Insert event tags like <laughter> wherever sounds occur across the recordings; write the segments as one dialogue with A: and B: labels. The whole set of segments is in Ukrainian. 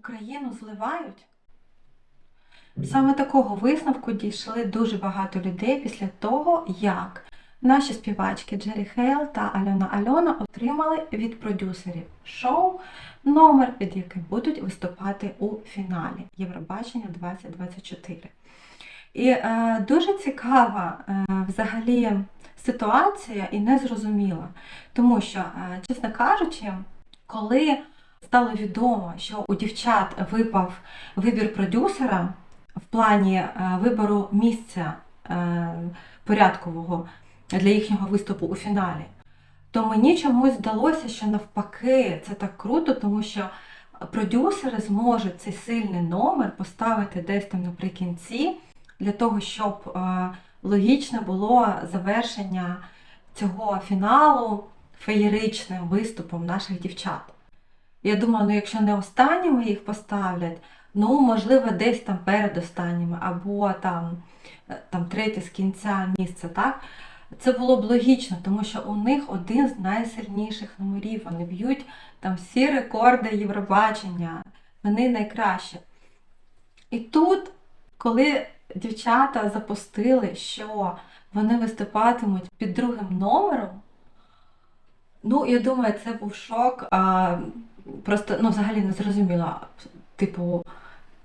A: Україну зливають? Саме такого висновку дійшли дуже багато людей після того, як наші співачки Джері Хейл та Альона Альона отримали від продюсерів шоу номер, під яким будуть виступати у фіналі Євробачення 2024. І е, дуже цікава е, взагалі ситуація і незрозуміла, тому що, е, чесно кажучи, коли стало відомо, що у дівчат випав вибір продюсера в плані е, вибору місця е, порядкового для їхнього виступу у фіналі, то мені чомусь здалося, що навпаки це так круто, тому що продюсери зможуть цей сильний номер поставити десь там наприкінці, для того, щоб е, логічно було завершення цього фіналу феєричним виступом наших дівчат. Я думаю, ну якщо не останніми їх поставлять, ну можливо, десь там перед останніми, або там, е, там третє з кінця місце, так? Це було б логічно, тому що у них один з найсильніших номерів. Вони б'ють там всі рекорди Євробачення, вони найкращі. І тут, коли дівчата запустили, що вони виступатимуть під другим номером, ну, я думаю, це був шок. А, просто ну, взагалі не зрозуміла, типу,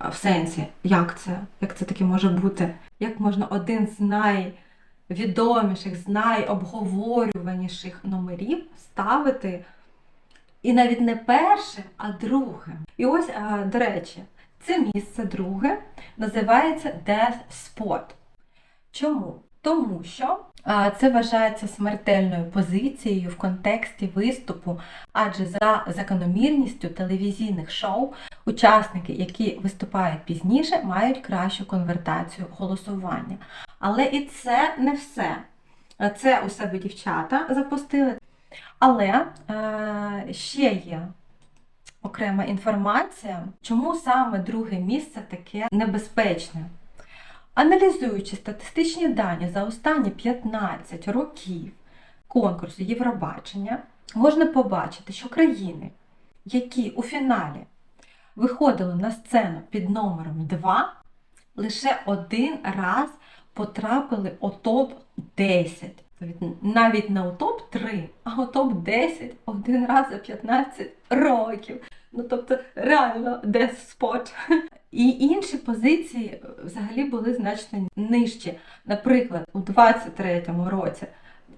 A: в сенсі, як це, як це таке може бути, як можна один з найвідоміших, з найобговорюваніших номерів ставити. І навіть не першим, а другим. І ось, до речі, це місце друге називається Death Spot. Чому? Тому що це вважається смертельною позицією в контексті виступу, адже за закономірністю телевізійних шоу учасники, які виступають пізніше, мають кращу конвертацію голосування. Але і це не все. Це у себе дівчата запустили. Але е, ще є окрема інформація, чому саме друге місце таке небезпечне. Аналізуючи статистичні дані за останні 15 років конкурсу Євробачення, можна побачити, що країни, які у фіналі виходили на сцену під номером 2, лише один раз потрапили у топ-10. Навіть не у топ-3, а у топ-10 один раз за 15 років. Ну тобто реально death spot. І інші позиції взагалі були значно нижчі. Наприклад, у 23-му році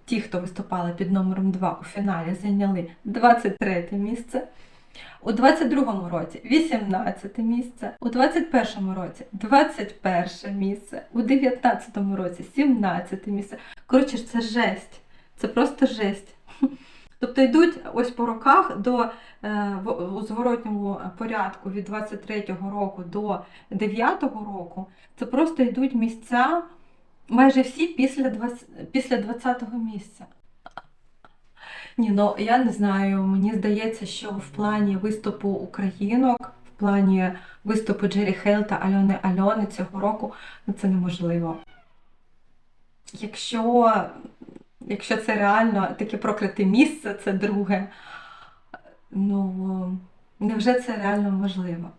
A: ті, хто виступали під номером 2 у фіналі, зайняли 23 місце. У 22-му році 18 місце, у 21-му році 21 місце, у 19-му році 17 місце. Коротше, це жесть. Це просто жесть. <laughs> Тобто йдуть ось по роках до е, у зворотньому порядку від 23-го року до 9-го року. Це просто йдуть місця майже всі після 20-го місця. Ні, ну я не знаю. Мені здається, що в плані виступу українок, в плані виступу Джері Хейл та Альони Альони цього року, ну це неможливо. Якщо, якщо це реально таке прокляте місце, це друге, ну невже це реально можливо?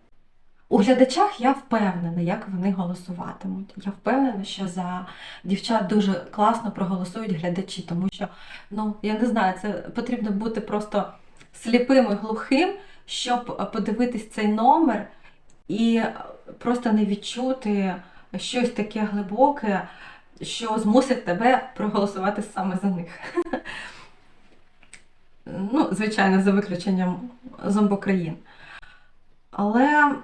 A: У глядачах я впевнена, як вони голосуватимуть. Я впевнена, що за дівчат дуже класно проголосують глядачі, тому що, ну, я не знаю, це потрібно бути просто сліпим і глухим, щоб подивитись цей номер і просто не відчути щось таке глибоке, що змусить тебе проголосувати саме за них. <laughs> Ну, звичайно, за виключенням зомбокраїн. Але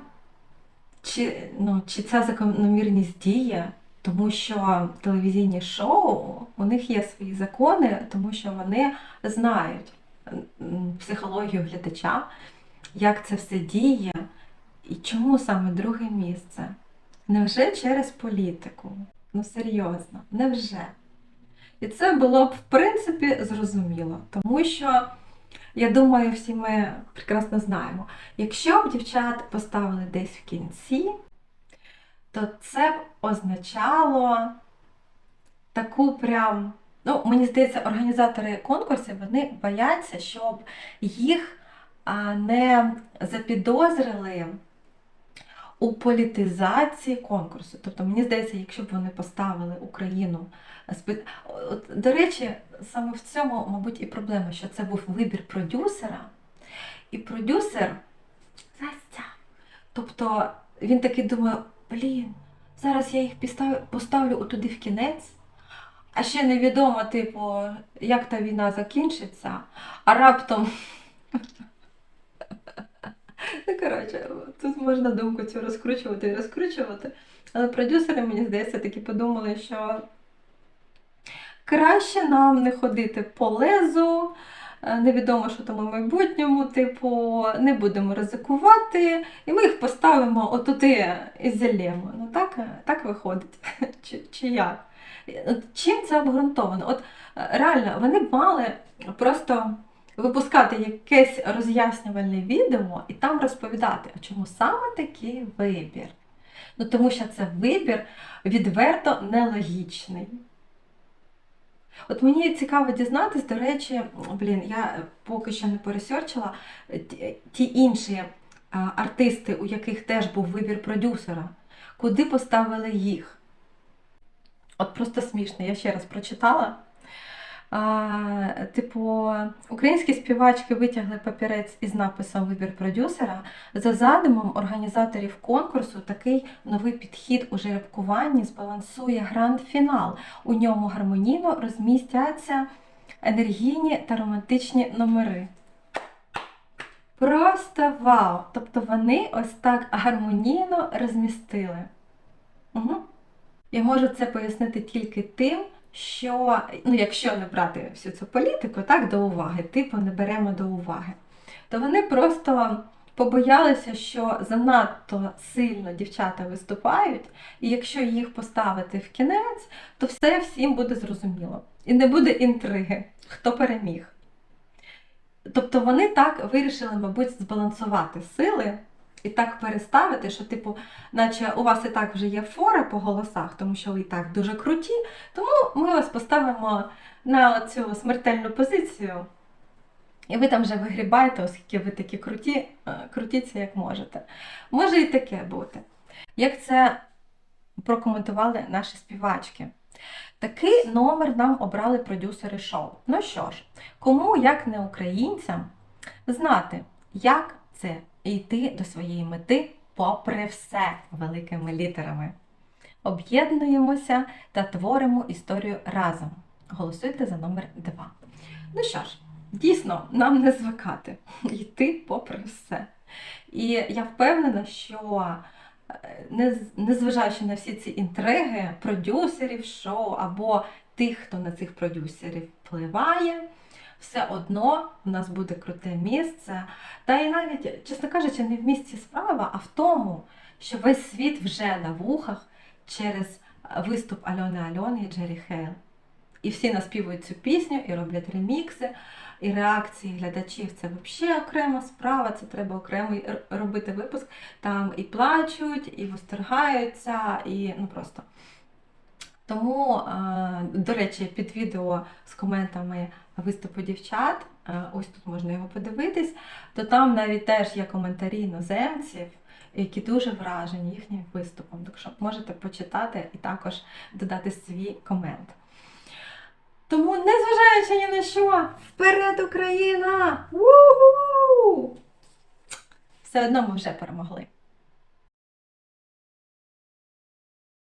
A: чи, ну, чи ця закономірність діє? Тому що телевізійні шоу, у них є свої закони, тому що вони знають психологію глядача, як це все діє, і чому саме друге місце? Невже через політику? Ну серйозно, невже? І це було б в принципі зрозуміло, тому що я думаю, всі ми прекрасно знаємо, якщо б дівчат поставили десь в кінці, то це б означало таку прям. Ну, мені здається, організатори конкурсів вони бояться, щоб їх не запідозрили у політизації конкурсу. Тобто, мені здається, якщо б вони поставили Україну От, до речі, саме в цьому, мабуть, і проблема, що це був вибір продюсера, і продюсер Застя. Тобто він такий думає: блін, зараз я їх поставлю отуди в кінець. А ще невідомо, типу, як та війна закінчиться, а раптом. Ну, коротше, тут можна думку цю розкручувати і розкручувати. Але продюсери, мені здається, таки подумали, що краще нам не ходити по лезу, е, невідомо, що там у майбутньому, типу, не будемо ризикувати, і ми їх поставимо отуди і зальємо. Ну так, так виходить. <laughs> Чи, чи як? От Чим це обґрунтовано? От е, реально, вони мали просто випускати якесь роз'яснювальне відео і там розповідати, а чому саме такий вибір. Ну, тому що це вибір відверто нелогічний. От мені цікаво дізнатись, до речі, блін, я поки що не пересерчила ті, інші а, артисти, у яких теж був вибір продюсера, куди поставили їх. От просто смішно, я ще раз прочитала. Типу, українські співачки витягли папірець із написом Вибір продюсера. За задумом організаторів конкурсу такий новий підхід у жеребкуванні збалансує гранд-фінал. У ньому гармонійно розмістяться енергійні та романтичні номери. Просто вау! Тобто вони ось так гармонійно розмістили. Угу. Я можу це пояснити тільки тим, що, ну, якщо не брати всю цю політику так, до уваги, типу не беремо до уваги, то вони просто побоялися, що занадто сильно дівчата виступають, і якщо їх поставити в кінець, то все всім буде зрозуміло. І не буде інтриги, хто переміг. Тобто вони так вирішили, мабуть, збалансувати сили і так переставити, що, типу, наче у вас і так вже є фора по голосах, тому що ви і так дуже круті, тому ми вас поставимо на цю смертельну позицію. І ви там вже вигрібаєте, оскільки ви такі круті, е, крутіться як можете. Може і таке бути. Як це прокоментували наші співачки? Такий номер нам обрали продюсери шоу. Ну що ж, кому, як не українцям, знати, як це йти до своєї мети попри все великими літерами. Об'єднуємося та творимо історію разом. Голосуйте за номер 2. Ну що ж, дійсно, нам не звикати <laughs> йти попри все. І я впевнена, що е, незважаючи на всі ці інтриги продюсерів шоу або тих, хто на цих продюсерів впливає, все одно в нас буде круте місце. Та і навіть, чесно кажучи, не в місці справа, а в тому, що весь світ вже на вухах через виступ Альони Альони і Джері Хейл. І всі наспівують цю пісню і роблять ремікси, і реакції глядачів це взагалі окрема справа, це треба окремий робити випуск. Там і плачуть, і восторгаються, і ну просто. Тому, е, до речі, під відео з коментами виступу дівчат, е, ось тут можна його подивитись, то там навіть теж є коментарі іноземців, які дуже вражені їхнім виступом. Так що можете почитати і також додати свій комент. Тому, незважаючи ні на що, вперед Україна! Ву-ху! Все одно ми вже перемогли.